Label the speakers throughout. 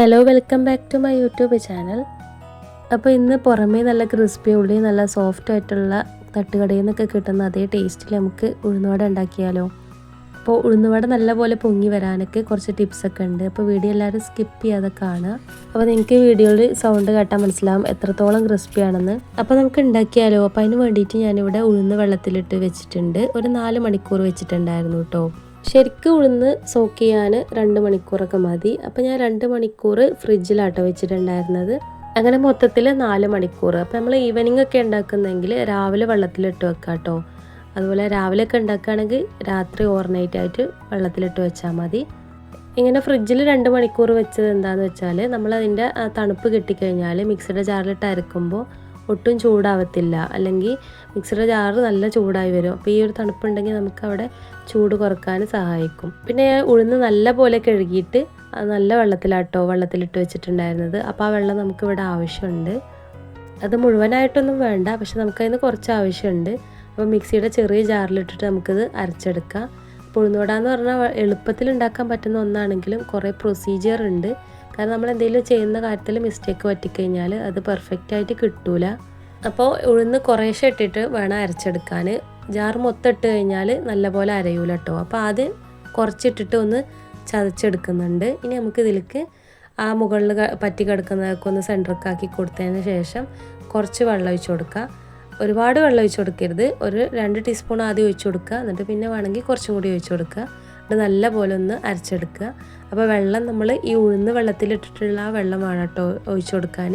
Speaker 1: Hello welcome back to my YouTube channel അപ്പോൾ ഇന്ന് പുറമേ നല്ല ക്രിസ്പി ഉള്ളി നല്ല സോഫ്റ്റ് ആയിട്ടുള്ള തട്ടുകടയിൽ നിന്നൊക്കെ കിട്ടുന്ന അതേ ടേസ്റ്റിൽ നമുക്ക് ഉഴുന്നുവട ഉണ്ടാക്കിയാലോ. അപ്പോൾ ഉഴുന്നുവട നല്ലപോലെ പൊങ്ങി വരാനൊക്കെ കുറച്ച് ടിപ്സൊക്കെ ഉണ്ട്. അപ്പോൾ വീഡിയോ എല്ലാവരും സ്കിപ്പ് ചെയ്യാതെ കാണുക. അപ്പോൾ നിങ്ങൾക്ക് വീഡിയോയിൽ സൗണ്ട് കേട്ടാൽ മനസ്സിലാവും എത്രത്തോളം ക്രിസ്പി ആണെന്ന്. അപ്പോൾ നമുക്ക് ഉണ്ടാക്കിയാലോ. അപ്പോൾ അതിന് വേണ്ടിയിട്ട് ഞാനിവിടെ ഉഴുന്ന് വെള്ളത്തിലിട്ട് വെച്ചിട്ടുണ്ട്. ഒരു നാല് മണിക്കൂർ വെച്ചിട്ടുണ്ടായിരുന്നു കേട്ടോ ശരിക്കും ഉഴുന്ന് സോക്ക് ചെയ്യാൻ രണ്ട് മണിക്കൂറൊക്കെ മതി. അപ്പോൾ ഞാൻ രണ്ട് മണിക്കൂർ ഫ്രിഡ്ജിലാട്ടോ വെച്ചിട്ടുണ്ടായിരുന്നത്. അങ്ങനെ മൊത്തത്തിൽ നാല് മണിക്കൂർ. അപ്പോൾ നമ്മൾ ഈവനിങ് ഒക്കെ ഉണ്ടാക്കുന്നെങ്കിൽ രാവിലെ വെള്ളത്തിലിട്ട് വെക്കാം കേട്ടോ അതുപോലെ രാവിലെ ഒക്കെ ഉണ്ടാക്കുകയാണെങ്കിൽ രാത്രി ഓവർനൈറ്റ് ആയിട്ട് വെള്ളത്തിലിട്ട് വെച്ചാൽ മതി. ഇങ്ങനെ ഫ്രിഡ്ജിൽ രണ്ട് മണിക്കൂർ വെച്ചത് എന്താണെന്ന് വെച്ചാൽ നമ്മൾ അതിന്റെ തണുപ്പ് കിട്ടിക്കഴിഞ്ഞാൽ മിക്സിയുടെ ജാറിലിട്ട് അരക്കുമ്പോൾ ഒട്ടും ചൂടാവത്തില്ല. അല്ലെങ്കിൽ മിക്സിയുടെ ജാറ് നല്ല ചൂടായി വരും. അപ്പോൾ ഈ ഒരു തണുപ്പുണ്ടെങ്കിൽ നമുക്ക് അവിടെ ചൂട് കുറയ്ക്കാൻ സഹായിക്കും. പിന്നെ ഉഴുന്ന് നല്ല പോലെ കഴുകിയിട്ട് നല്ല വെള്ളത്തിലാട്ടോ വെള്ളത്തിലിട്ട് വെച്ചിട്ടുണ്ടായിരുന്നത്. അപ്പോൾ ആ വെള്ളം നമുക്ക് ഇവിടെ ആവശ്യമുണ്ട്. അത് മുഴുവനായിട്ടൊന്നും വേണ്ട. പക്ഷെ നമുക്കതിന് കുറച്ച് ആവശ്യമുണ്ട്. അപ്പോൾ മിക്സിയുടെ ചെറിയ ജാറിലിട്ടിട്ട് നമുക്കിത് അരച്ചെടുക്കാം. അപ്പോൾ ഉഴുന്നുവട എന്ന് പറഞ്ഞാൽ എളുപ്പത്തിൽ ഉണ്ടാക്കാൻ പറ്റുന്ന ഒന്നാണെങ്കിലും കുറേ പ്രൊസീജിയർ ഉണ്ട്. കാരണം നമ്മൾ എന്തെങ്കിലും ചെയ്യുന്ന കാര്യത്തിൽ മിസ്റ്റേക്ക് പറ്റിക്കഴിഞ്ഞാൽ അത് പെർഫെക്റ്റ് ആയിട്ട് കിട്ടൂല. അപ്പോൾ ഉഴുന്ന് കുറേശ്ശെ ഇട്ടിട്ട് വേണം അരച്ചെടുക്കാൻ. ജാർ മൊത്തം ഇട്ട് കഴിഞ്ഞാൽ നല്ലപോലെ അരയൂല കേട്ടോ അപ്പോൾ അത് കുറച്ചിട്ടിട്ട് ഒന്ന് ചതച്ചെടുക്കുന്നുണ്ട്. ഇനി നമുക്ക് ഇതിലേക്ക് ആ മുകളിൽ പറ്റി കിടക്കുന്നതൊക്കെ ഒന്ന് ആക്കി കൊടുത്തതിന് ശേഷം കുറച്ച് വെള്ളം ഒഴിച്ച് കൊടുക്കുക. ഒരുപാട് വെള്ളം ഒഴിച്ച് കൊടുക്കരുത്. ഒരു രണ്ട് ടീസ്പൂൺ ആദ്യം ഒഴിച്ച് കൊടുക്കുക. എന്നിട്ട് പിന്നെ വേണമെങ്കിൽ കുറച്ചും കൂടി ഒഴിച്ച് കൊടുക്കുക. എന്നിട്ട് നല്ല പോലെ ഒന്ന് അരച്ചെടുക്കുക. അപ്പോൾ വെള്ളം നമ്മൾ ഈ ഉഴുന്ന് വെള്ളത്തിലിട്ടിട്ടുള്ള ആ വെള്ളമാണ് കേട്ടോ ഒഴിച്ചു കൊടുക്കാൻ.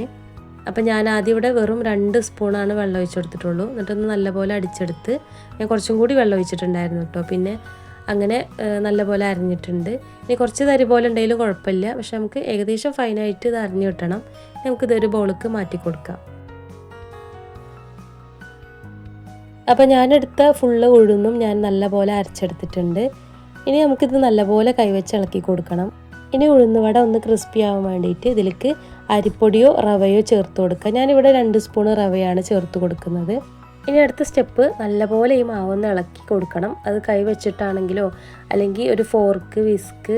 Speaker 1: അപ്പോൾ ഞാൻ ആദ്യം ഇവിടെ വെറും രണ്ട് സ്പൂണാണ് വെള്ളം ഒഴിച്ചു കൊടുത്തിട്ടുള്ളൂ. എന്നിട്ടൊന്ന് നല്ലപോലെ അടിച്ചെടുത്ത് ഞാൻ കുറച്ചും കൂടി വെള്ളം ഒഴിച്ചിട്ടുണ്ടായിരുന്നു കേട്ടോ. പിന്നെ അങ്ങനെ നല്ലപോലെ അരിഞ്ഞിട്ടുണ്ട്. ഇനി കുറച്ച് തരി പോലെ ഉണ്ടെങ്കിലും കുഴപ്പമില്ല. പക്ഷെ നമുക്ക് ഏകദേശം ഫൈനായിട്ട് ഇത് അരിഞ്ഞു കിട്ടണം. നമുക്കിതൊരു ബോളിക്ക് മാറ്റി കൊടുക്കാം. അപ്പോൾ ഞാനെടുത്ത ഫുള്ള് ഉഴുന്നും ഞാൻ നല്ലപോലെ അരച്ചെടുത്തിട്ടുണ്ട്. ഇനി നമുക്കിത് നല്ലപോലെ കൈവച്ച് ഇളക്കി കൊടുക്കണം. ഇനി ഉഴുന്നുവട ഒന്ന് ക്രിസ്പി ആവാൻ വേണ്ടിയിട്ട് ഇതിലേക്ക് അരിപ്പൊടിയോ റവയോ ചേർത്ത് കൊടുക്കുക. ഞാനിവിടെ രണ്ട് സ്പൂൺ റവയാണ് ചേർത്ത് കൊടുക്കുന്നത്. ഇനി അടുത്ത സ്റ്റെപ്പ് നല്ലപോലെ ഈ മാവൊന്ന് ഇളക്കി കൊടുക്കണം. അത് കൈ വെച്ചിട്ടാണെങ്കിലോ അല്ലെങ്കിൽ ഒരു ഫോർക്ക് വിസ്ക്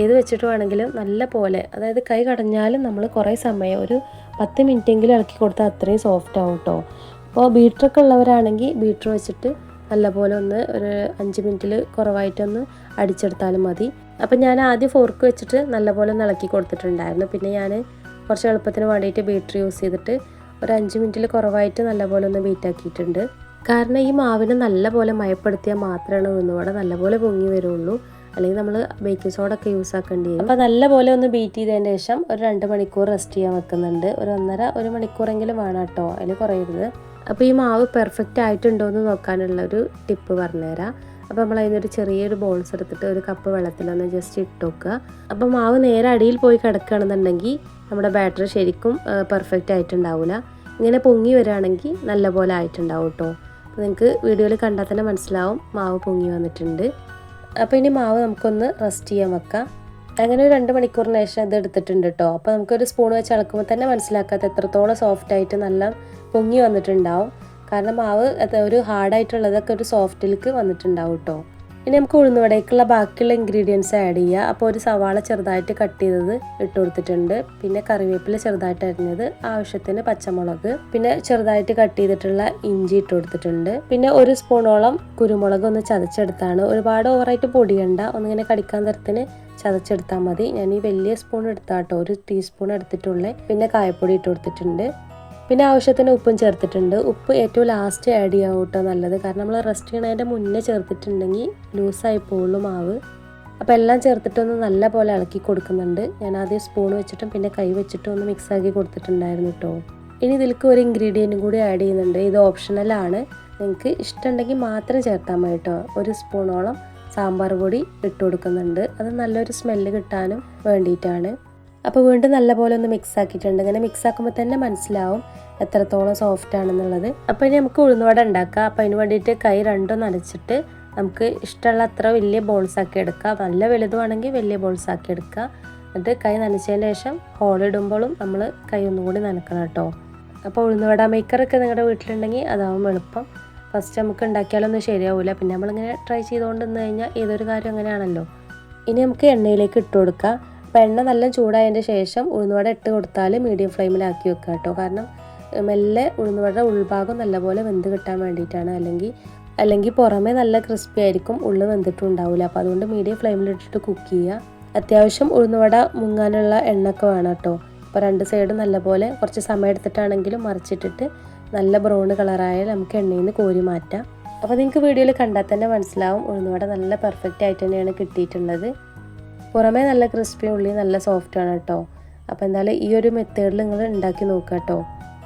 Speaker 1: ഏത് വെച്ചിട്ട് വേണമെങ്കിലും നല്ല പോലെ അതായത് കൈ കടഞ്ഞാലും നമ്മൾ കുറേ സമയം ഒരു പത്ത് മിനിറ്റെങ്കിലും ഇളക്കി കൊടുത്താൽ അത്രയും സോഫ്റ്റ് ആവും കേട്ടോ അപ്പോൾ ബീറ്ററൊക്കെ ഉള്ളവരാണെങ്കിൽ ബീറ്റർ വെച്ചിട്ട് നല്ലപോലെ ഒന്ന് ഒരു അഞ്ച് മിനിറ്റിൽ കുറവായിട്ടൊന്ന് അടിച്ചെടുത്താലും മതി. അപ്പം ഞാൻ ആദ്യം ഫോർക്ക് വെച്ചിട്ട് നല്ലപോലെ ഇളക്കി കൊടുത്തിട്ടുണ്ടായിരുന്നു. പിന്നെ ഞാൻ കുറച്ച് എളുപ്പത്തിന് വേണ്ടിയിട്ട് ബീറ്റർ യൂസ് ചെയ്തിട്ട് ഒരു അഞ്ച് മിനിറ്റിൽ കുറവായിട്ട് നല്ലപോലെ ഒന്ന് ബീറ്റാക്കിയിട്ടുണ്ട് കാരണം ഈ മാവിനെ നല്ലപോലെ മയപ്പെടുത്തിയാൽ മാത്രമാണ് ഉഴുന്നുവട നല്ലപോലെ പൊങ്ങി വരുള്ളൂ. അല്ലെങ്കിൽ നമ്മൾ ബേക്കിംഗ് സോഡ ഒക്കെ യൂസ് ആക്കേണ്ടി വരും. അപ്പോൾ നല്ലപോലെ ഒന്ന് ബീറ്റ് ചെയ്തതിന് ശേഷം ഒരു രണ്ട് മണിക്കൂർ റെസ്റ്റ് ചെയ്യാൻ വെക്കുന്നുണ്ട്. ഒരു ഒന്നര ഒരു മണിക്കൂറെങ്കിലും വേണം കേട്ടോ. അതിൽ കുറയരുത്. അപ്പോൾ ഈ മാവ് പെർഫെക്റ്റ് ആയിട്ടുണ്ടോ എന്ന് നോക്കാനുള്ള ഒരു ടിപ്പ് പറഞ്ഞുതരാം. അപ്പോൾ നമ്മൾ അതിനൊരു ചെറിയൊരു ബോൾസ് എടുത്തിട്ട് ഒരു കപ്പ് വെള്ളത്തിലൊന്ന് ജസ്റ്റ് ഇട്ട് വെക്കുക അപ്പോൾ മാവ് നേരെ അടിയിൽ പോയി കിടക്കുകയാണെന്നുണ്ടെങ്കിൽ നമ്മുടെ ബാറ്ററി ശരിക്കും പെർഫെക്റ്റ് ആയിട്ടുണ്ടാവില്ല ഇങ്ങനെ പൊങ്ങി വരികയാണെങ്കിൽ നല്ലപോലെ ആയിട്ടുണ്ടാവും കേട്ടോ അപ്പോൾ നിങ്ങൾക്ക് വീഡിയോയിൽ കണ്ടാൽ തന്നെ മനസ്സിലാവും മാവ് പൊങ്ങി വന്നിട്ടുണ്ട്. അപ്പോൾ ഇനി മാവ് നമുക്കൊന്ന് റെസ്റ്റ് ചെയ്യാൻ വെക്കാം. അങ്ങനെ ഒരു രണ്ട് മണിക്കൂറിന് ശേഷം ഇത് എടുത്തിട്ടുണ്ട് കേട്ടോ അപ്പോൾ നമുക്കൊരു സ്പൂൺ വെച്ച് ഇളക്കുമ്പോൾ തന്നെ മനസ്സിലാക്കാത്ത എത്രത്തോളം സോഫ്റ്റായിട്ട് നല്ല പൊങ്ങി വന്നിട്ടുണ്ടാവും. കാരണം മാവ് ഒരു ഹാർഡായിട്ടുള്ളതൊക്കെ ഒരു സോഫ്റ്റിലേക്ക് വന്നിട്ടുണ്ടാവും കേട്ടോ ഇനി നമുക്ക് ഉഴുന്നുവടയ്ക്കുള്ള ബാക്കിയുള്ള ഇൻഗ്രീഡിയൻസ് ആഡ് ചെയ്യുക അപ്പോൾ ഒരു സവാള ചെറുതായിട്ട് കട്ട് ചെയ്തത് ഇട്ട് കൊടുത്തിട്ടുണ്ട്. പിന്നെ കറിവേപ്പില ചെറുതായിട്ട് അരിഞ്ഞത് ആവശ്യത്തിന് പച്ചമുളക്. പിന്നെ ചെറുതായിട്ട് കട്ട് ചെയ്തിട്ടുള്ള ഇഞ്ചി ഇട്ട് കൊടുത്തിട്ടുണ്ട്. പിന്നെ ഒരു സ്പൂണോളം കുരുമുളക് ഒന്ന് ചതച്ചെടുത്താണ്. ഒരുപാട് ഓവറായിട്ട് പൊടിയണ്ട. ഒന്നിങ്ങനെ കടിക്കാൻ തരത്തിന് ചതച്ചെടുത്താൽ മതി. ഞാൻ ഈ വലിയ സ്പൂൺ എടുത്താട്ടോ ഒരു ടീസ്പൂൺ എടുത്തിട്ടുള്ളേ. പിന്നെ കായപ്പൊടി ഇട്ട് കൊടുത്തിട്ടുണ്ട്. പിന്നെ ആവശ്യത്തിന് ഉപ്പും ചേർത്തിട്ടുണ്ട്. ഉപ്പ് ഏറ്റവും ലാസ്റ്റ് ആഡ് ചെയ്യാം കേട്ടോ നല്ലത്. കാരണം നമ്മൾ റെസ്റ്റ് ചെയ്യണതിന്റെ മുന്നേ ചേർത്തിട്ടുണ്ടെങ്കിൽ ലൂസായി പോകുള്ളൂ മാവ്. അപ്പോൾ എല്ലാം ചേർത്തിട്ടൊന്ന് നല്ല പോലെ ഇളക്കി കൊടുക്കുന്നുണ്ട്. ഞാൻ ആദ്യം സ്പൂൺ വെച്ചിട്ടും പിന്നെ കൈ വെച്ചിട്ടും ഒന്ന് മിക്സ് ആക്കി കൊടുത്തിട്ടുണ്ടായിരുന്നു കേട്ടോ ഇനി ഇതിലേക്ക് ഒരു ഇൻഗ്രീഡിയന്റും കൂടി ആഡ് ചെയ്യുന്നുണ്ട്. ഇത് ഓപ്ഷണലാണ് നിങ്ങൾക്ക് ഇഷ്ടമുണ്ടെങ്കിൽ മാത്രം ചേർത്താൽ മതി കേട്ടോ ഒരു സ്പൂണോളം സാമ്പാർ പൊടി ഇട്ട് കൊടുക്കുന്നുണ്ട്. അത് നല്ലൊരു സ്മെല്ല് കിട്ടാനും വേണ്ടിയിട്ടാണ്. അപ്പോൾ വീണ്ടും നല്ലപോലെ ഒന്ന് മിക്സ് ആക്കിയിട്ടുണ്ട്. ഇങ്ങനെ മിക്സ് ആക്കുമ്പോൾ തന്നെ മനസ്സിലാവും എത്രത്തോളം സോഫ്റ്റ് ആണെന്നുള്ളത്. അപ്പോൾ ഇനി നമുക്ക് ഉഴുന്നുവട ഉണ്ടാക്കാം. അപ്പോൾ അതിന് വേണ്ടിയിട്ട് കൈ രണ്ടും നനച്ചിട്ട് നമുക്ക് ഇഷ്ടമുള്ള അത്ര വലിയ ബോൾസ് ആക്കി എടുക്കുക നല്ല വലുതുവാണെങ്കിൽ വലിയ ബോൾസ് ആക്കി എടുക്കുക എന്നിട്ട് കൈ നനച്ചതിന് ശേഷം ഹോളിടുമ്പോഴും നമ്മൾ കൈ ഒന്നുകൂടി നനക്കണം കേട്ടോ. അപ്പോൾ ഉഴുന്നുവട മേക്കറൊക്കെ നിങ്ങളുടെ വീട്ടിലുണ്ടെങ്കിൽ അതാവും എളുപ്പം. ഫസ്റ്റ് നമുക്ക് ഉണ്ടാക്കിയാലൊന്നും ശരിയാവില്ല പിന്നെ നമ്മളിങ്ങനെ ട്രൈ ചെയ്തുകൊണ്ട് നിന്ന് കഴിഞ്ഞാൽ ഏതൊരു കാര്യം അങ്ങനെയാണല്ലോ. ഇനി നമുക്ക് എണ്ണയിലേക്ക് ഇട്ട് കൊടുക്കാം. അപ്പോൾ എണ്ണ നല്ല ചൂടായതിന്റെ ശേഷം ഉഴുന്നുവട ഇട്ട് കൊടുത്താൽ മീഡിയം ഫ്ലെയിമിലാക്കി വെക്കുക കേട്ടോ. കാരണം മെല്ലെ ഉഴുന്നുവട ഉൾഭാഗം നല്ലപോലെ വെന്ത് കിട്ടാൻ വേണ്ടിയിട്ടാണ്. അല്ലെങ്കിൽ അല്ലെങ്കിൽ പുറമേ നല്ല ക്രിസ്പി ആയിരിക്കും ഉള്ളിൽ വെന്തിട്ടും ഉണ്ടാവില്ല അപ്പോൾ അതുകൊണ്ട് മീഡിയം ഫ്ലെയിമിലിട്ടിട്ട് കുക്ക് ചെയ്യുക. അത്യാവശ്യം ഉഴുന്നുവട മുങ്ങാനുള്ള എണ്ണൊക്കെ വേണം കേട്ടോ. അപ്പോൾ രണ്ട് സൈഡ് നല്ലപോലെ കുറച്ച് സമയം എടുത്തിട്ടാണെങ്കിലും മറിച്ചിട്ടിട്ട് നല്ല ബ്രൗൺ കളറായാൽ നമുക്ക് എണ്ണയിൽ നിന്ന് കോരി മാറ്റാം. അപ്പോൾ നിങ്ങൾക്ക് വീഡിയോയിൽ കണ്ടാൽ തന്നെ മനസ്സിലാവും ഉഴുന്നുവട നല്ല പെർഫെക്റ്റ് ആയിട്ട് തന്നെയാണ് കിട്ടിയിട്ടുള്ളത്. പുറമേ നല്ല ക്രിസ്പി ഉള്ളി നല്ല സോഫ്റ്റ് ആണ് കേട്ടോ. അപ്പോൾ എന്തായാലും ഈ ഒരു മെത്തേഡിൽ നിങ്ങൾ ഉണ്ടാക്കി നോക്കുക കേട്ടോ.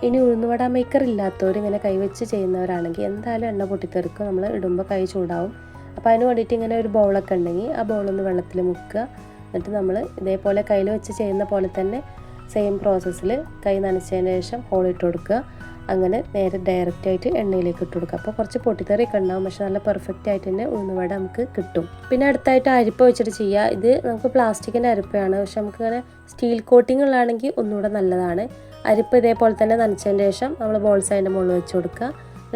Speaker 1: ഇനി ഉഴുന്നുവട മേക്കർ ഇല്ലാത്തവർ ഇങ്ങനെ കൈവച്ച് ചെയ്യുന്നവരാണെങ്കിൽ എന്തായാലും എണ്ണ പൊട്ടിത്തെറിക്കും. നമ്മൾ ഇടുമ്പോൾ കൈ ചൂടാവും. അപ്പോൾ അതിന് വേണ്ടിയിട്ട് ഇങ്ങനെ ഒരു ബൗളൊക്കെ ഉണ്ടെങ്കിൽ ആ ബൗളൊന്ന് വെള്ളത്തിൽ മുക്കുക. എന്നിട്ട് നമ്മൾ ഇതേപോലെ കയ്യിൽ വെച്ച് ചെയ്യുന്ന പോലെ തന്നെ സെയിം പ്രോസസ്സിൽ കൈ നനച്ചതിന് ശേഷം ഹോളിട്ട് കൊടുക്കുക. അങ്ങനെ നേരെ ഡയറക്റ്റ് ആയിട്ട് എണ്ണയിലേക്ക് ഇട്ട് കൊടുക്കുക. അപ്പോൾ കുറച്ച് പൊട്ടിത്തെറിയൊക്കെ ഉണ്ടാവും. പക്ഷെ നല്ല പെർഫെക്റ്റ് ആയിട്ട് തന്നെ ഉഴുന്നുവട നമുക്ക് കിട്ടും. പിന്നെ അടുത്തായിട്ട് അരിപ്പ വെച്ചിട്ട് ചെയ്യുക. ഇത് നമുക്ക് പ്ലാസ്റ്റിക്കിന്റെ അരിപ്പയാണ്. പക്ഷെ നമുക്ക് ഇങ്ങനെ സ്റ്റീൽ കോട്ടിംഗ് ഉള്ളതാണെങ്കിൽ ഒന്നുകൂടെ നല്ലതാണ്. അരിപ്പ് ഇതേപോലെ തന്നെ നനച്ചതിന് ശേഷം നമ്മൾ ബോൾസ് അതിന്റെ മുകളിൽ വെച്ച് കൊടുക്കുക.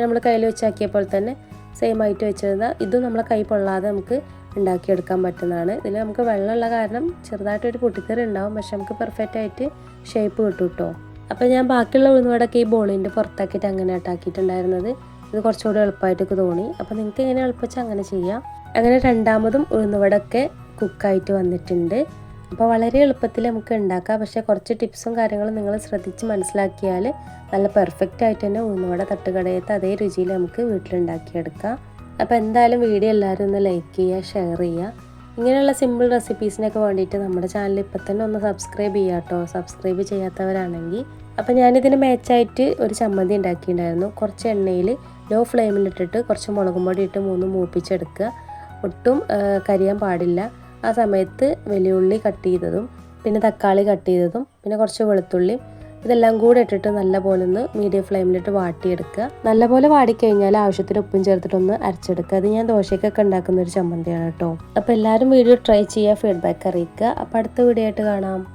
Speaker 1: നമ്മൾ കയ്യിൽ വെച്ചാക്കിയ പോലെ തന്നെ സെയിം ആയിട്ട് വെച്ചിരുന്ന ഇതും നമ്മളെ കൈ പൊള്ളാതെ നമുക്ക് ഉണ്ടാക്കിയെടുക്കാൻ പറ്റുന്നതാണ്. ഇതിൽ നമുക്ക് വെള്ളമുള്ള കാരണം ചെറുതായിട്ടൊരു പൊട്ടിത്തെറി ഉണ്ടാവും. പക്ഷെ നമുക്ക് പെർഫെക്റ്റ് ആയിട്ട് ഷേപ്പ് കിട്ടും കേട്ടോ അപ്പോൾ ഞാൻ ബാക്കിയുള്ള ഉഴുന്നുവടൊക്കെ ഈ ബോളിന്റെ പുറത്താക്കിയിട്ട് അങ്ങനെ ആട്ടാക്കിയിട്ടുണ്ടായിരുന്നത്. ഇത് കുറച്ചുകൂടി എളുപ്പമായിട്ടൊക്കെ തോന്നി. അപ്പോൾ നിങ്ങൾക്ക് എങ്ങനെ എളുപ്പിച്ചാൽ അങ്ങനെ ചെയ്യാം. അങ്ങനെ രണ്ടാമതും ഉഴുന്നുവടൊക്കെ കുക്കായിട്ട് വന്നിട്ടുണ്ട്. അപ്പോൾ വളരെ എളുപ്പത്തിൽ നമുക്ക് ഉണ്ടാക്കാം. പക്ഷേ കുറച്ച് ടിപ്സും കാര്യങ്ങളും നിങ്ങൾ ശ്രദ്ധിച്ച് മനസ്സിലാക്കിയാൽ നല്ല പെർഫെക്റ്റ് ആയിട്ട് തന്നെ ഉഴുന്നുവട തട്ടുകടയത്ത് അതേ രുചിയിൽ നമുക്ക് വീട്ടിലുണ്ടാക്കിയെടുക്കാം. അപ്പോൾ എന്തായാലും വീഡിയോ എല്ലാവരും ഒന്ന് ലൈക്ക് ചെയ്യുക ഷെയർ ചെയ്യുക. ഇങ്ങനെയുള്ള സിമ്പിൾ റെസിപ്പീസിനൊക്കെ വേണ്ടിയിട്ട് നമ്മുടെ ചാനൽ ഇപ്പം തന്നെ ഒന്ന് സബ്സ്ക്രൈബ് ചെയ്യുക കേട്ടോ സബ്സ്ക്രൈബ് ചെയ്യാത്തവരാണെങ്കിൽ അപ്പോൾ ഞാനിതിന് മാച്ചായിട്ട് ഒരു ചമ്മന്തി ഉണ്ടാക്കിയിട്ടുണ്ടായിരുന്നു. കുറച്ച് എണ്ണയിൽ ലോ ഫ്ലെയിമിലിട്ടിട്ട് കുറച്ച് മുളകും പൊടി ഇട്ട് മൂന്ന് മൂപ്പിച്ചെടുക്കുക. ഒട്ടും കരിയാൻ പാടില്ല. ആ സമയത്ത് വെള്ളിയുള്ളി കട്ട് ചെയ്തതും പിന്നെ തക്കാളി കട്ട് ചെയ്തതും പിന്നെ കുറച്ച് വെളുത്തുള്ളി ഇതെല്ലാം കൂടെ ഇട്ടിട്ട് നല്ലപോലെ ഒന്ന് മീഡിയം ഫ്ലെയിമിലിട്ട് വാട്ടിയെടുക്കുക. നല്ലപോലെ വാടിക്കഴിഞ്ഞാൽ ആവശ്യത്തിന് ഉപ്പും ചേർത്തിട്ടൊന്ന് അരച്ചെടുക്കുക. അത് ഞാൻ ദോശയ്ക്കൊക്കെ ഉണ്ടാക്കുന്ന ഒരു ചമ്മന്തിയാണ് കേട്ടോ. അപ്പോൾ എല്ലാവരും വീഡിയോ ട്രൈ ചെയ്യുക ഫീഡ്ബാക്ക് അറിയിക്കുക. അപ്പോൾ അടുത്ത വീഡിയോ ആയിട്ട് കാണാം.